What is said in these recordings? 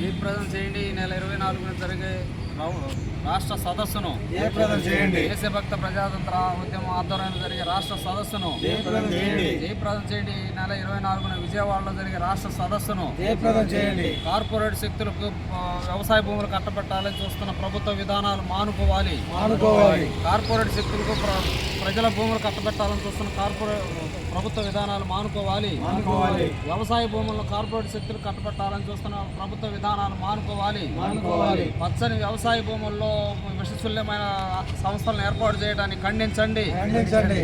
జయప్రదం చేయండి. ఈ నెల ఇరవై నాలుగున జరిగే రాష్ట్ర సదస్సును. జయప్రదం చేయండి. దేశభక్త ప్రజాతంత్ర ఉద్యమం ఆధ్వర్యంలో జరిగే రాష్ట్ర సదస్సును. జయప్రదం చేయండి. జయప్రదం చేయండి. ఈ నెల ఇరవై నాలుగున విజయవాడలో జరిగే రాష్ట్ర సదస్సును. జయప్రదం చేయండి. కార్పొరేట్ శక్తులకు వ్యవసాయ భూములు కట్టబెట్టాలని చూస్తున్న ప్రభుత్వ విధానాలు మానుకోవాలి. మానుకోవాలి. కార్పొరేట్ శక్తులకు ప్ర- ప్రజల భూములు కట్టబెట్టాలని చూస్తున్న కార్పొరేట్ ప్రభుత్వ విధానాలు మానుకోవాలి. వ్యవసాయ భూములను కార్పొరేట్ శక్తులు కట్టబెట్టాలని చూస్తున్న ప్రభుత్వ విధానాలు మానుకోవాలి. మానుకోవాలి. పచ్చని వ్యవసాయ భూముల్లో విషతుల్యమైన సంస్థలను ఏర్పాటు చేయడానికి ఖండించండి.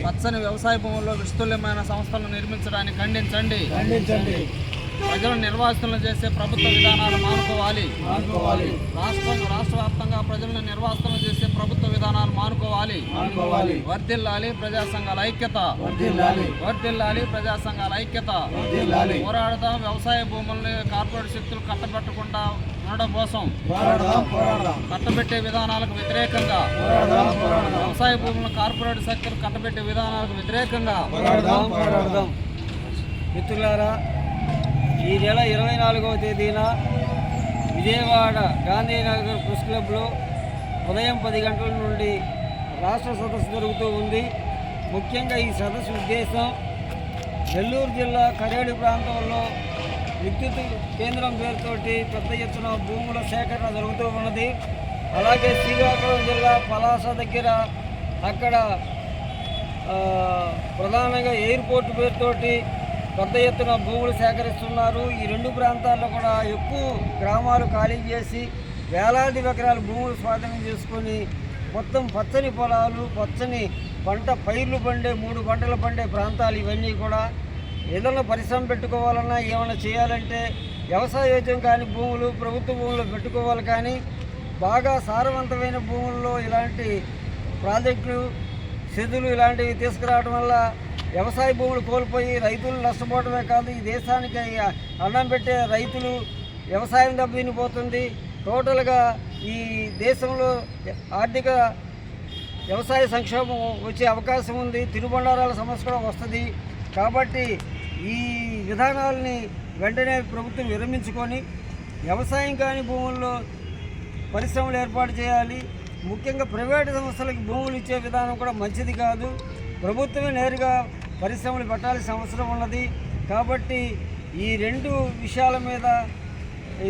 పచ్చని వ్యవసాయ భూముల్లో విషతుల్యమైన సంస్థలను నిర్మించడానికి ఖండించండి. ప్రజలను నిర్వాసితులను చేసే ప్రభుత్వ విధానాలు మానుకోవాలి. మానుకోవాలి. రాష్ట్రం రాష్ట్ర వ్యాప్తంగా ప్రజలను నిర్వాసితులను చేసే ప్రభుత్వ విధానాలు మానుకోవాలి. వర్ధిల్లాలి ప్రజా సంఘాల ఐక్యత. వర్ధిల్లాలి. వర్ధిల్లాలి ప్రజా సంఘాల ఐక్యత పోరాడదాం వ్యవసాయ భూముల్ని కార్పొరేట్ శక్తులు కట్టబెట్టకుండా ఉండడం కోసం. పోరాడదాం పోరాడదాం. కట్టబెట్టే విధానాలకు వ్యతిరేకంగా. పోరాడదాం పోరాడదాం. వ్యవసాయ భూములను కార్పొరేట్ శక్తులు కట్టబెట్టే విధానాలకు వ్యతిరేకంగా. పోరాడదాం పోరాడదాం. మిత్రులారా ఈ నెల ఇరవై నాలుగవ తేదీన విజయవాడ గాంధీనగర్ ప్రెస్ క్లబ్లో ఉదయం పది గంటల నుండి రాష్ట్ర సదస్సు జరుగుతూ ఉంది. ముఖ్యంగా ఈ సదస్సు ఉద్దేశం నెల్లూరు జిల్లా కరేడు ప్రాంతంలో విద్యుత్ కేంద్రం పేరుతోటి పెద్ద ఎత్తున భూముల సేకరణ జరుగుతూ ఉన్నది. అలాగే శ్రీకాకుళం జిల్లా పలాస దగ్గర అక్కడ ప్రధానంగా ఎయిర్పోర్ట్ పేరుతోటి పెద్ద ఎత్తున భూములు సేకరిస్తున్నారు. ఈ రెండు ప్రాంతాల్లో కూడా ఎక్కువ గ్రామాలు ఖాళీ చేసి వేలాది ఎకరాల భూములు స్వాధీనం చేసుకొని మొత్తం పచ్చని పొలాలు పచ్చని పంట పైర్లు పండే మూడు పంటలు పండే ప్రాంతాలు ఇవన్నీ కూడా ఏదైనా పరిశ్రమ పెట్టుకోవాలన్నా ఏమైనా చేయాలంటే వ్యవసాయ యోజ్యం కాని భూములు ప్రభుత్వ భూములు పెట్టుకోవాలి కానీ బాగా సారవంతమైన భూముల్లో ఇలాంటి ప్రాజెక్టులు సెదులు ఇలాంటివి తీసుకురావడం వల్ల వ్యవసాయ భూములు కోల్పోయి రైతులు నష్టపోవడమే కాదు ఈ దేశానికి అన్నం పెట్టే రైతులు వ్యవసాయం దెబ్బతినిపోతుంది. టోటల్గా ఈ దేశంలో ఆర్థిక వ్యవసాయ సంక్షోభం వచ్చే అవకాశం ఉంది. తిరుబండారాల సమస్య కూడా వస్తుంది. కాబట్టి ఈ విధానాలని వెంటనే ప్రభుత్వం విరమించుకొని వ్యవసాయం కాని భూముల్లో పరిశ్రమలు ఏర్పాటు చేయాలి. ముఖ్యంగా ప్రైవేటు సంస్థలకు భూములు ఇచ్చే విధానం కూడా మంచిది కాదు. ప్రభుత్వమే నేరుగా పరిశ్రమలు పెట్టాల్సిన అవసరం ఉన్నది. కాబట్టి ఈ రెండు విషయాల మీద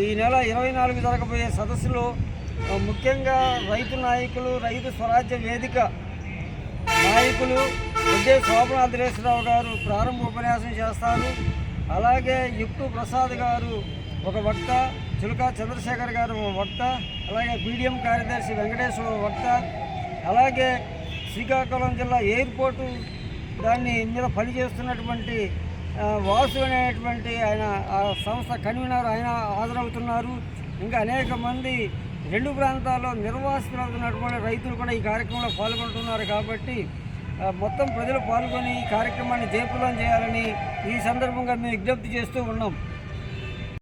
ఈ నెల ఇరవై నాలుగు జరగబోయే సదస్సులో ముఖ్యంగా రైతు నాయకులు రైతు స్వరాజ్య వేదిక నాయకులు ఉద్దే శోభనాథరేశ్వరరావు గారు ప్రారంభ ఉపన్యాసం చేస్తారు. అలాగే యుక్టు ప్రసాద్ గారు ఒక వక్త చులకా చంద్రశేఖర్ గారు ఒక వక్త అలాగే బీడిఎం కార్యదర్శి వెంకటేశ్వర వక్త అలాగే శ్రీకాకుళం జిల్లా ఎయిర్పోర్టు దాన్ని ఇందులో పనిచేస్తున్నటువంటి వాసు అనేటువంటి ఆయన ఆ సంస్థ కన్వీనర్ ఆయన హాజరవుతున్నారు. ఇంకా అనేక మంది రెండు ప్రాంతాల్లో నిర్వాసితులవుతున్నటువంటి రైతులు కూడా ఈ కార్యక్రమంలో పాల్గొంటున్నారు కాబట్టి మొత్తం ప్రజలు పాల్గొని ఈ కార్యక్రమాన్ని జయప్రదం చేయాలని ఈ సందర్భంగా మేము విజ్ఞప్తి చేస్తూ ఉన్నాం.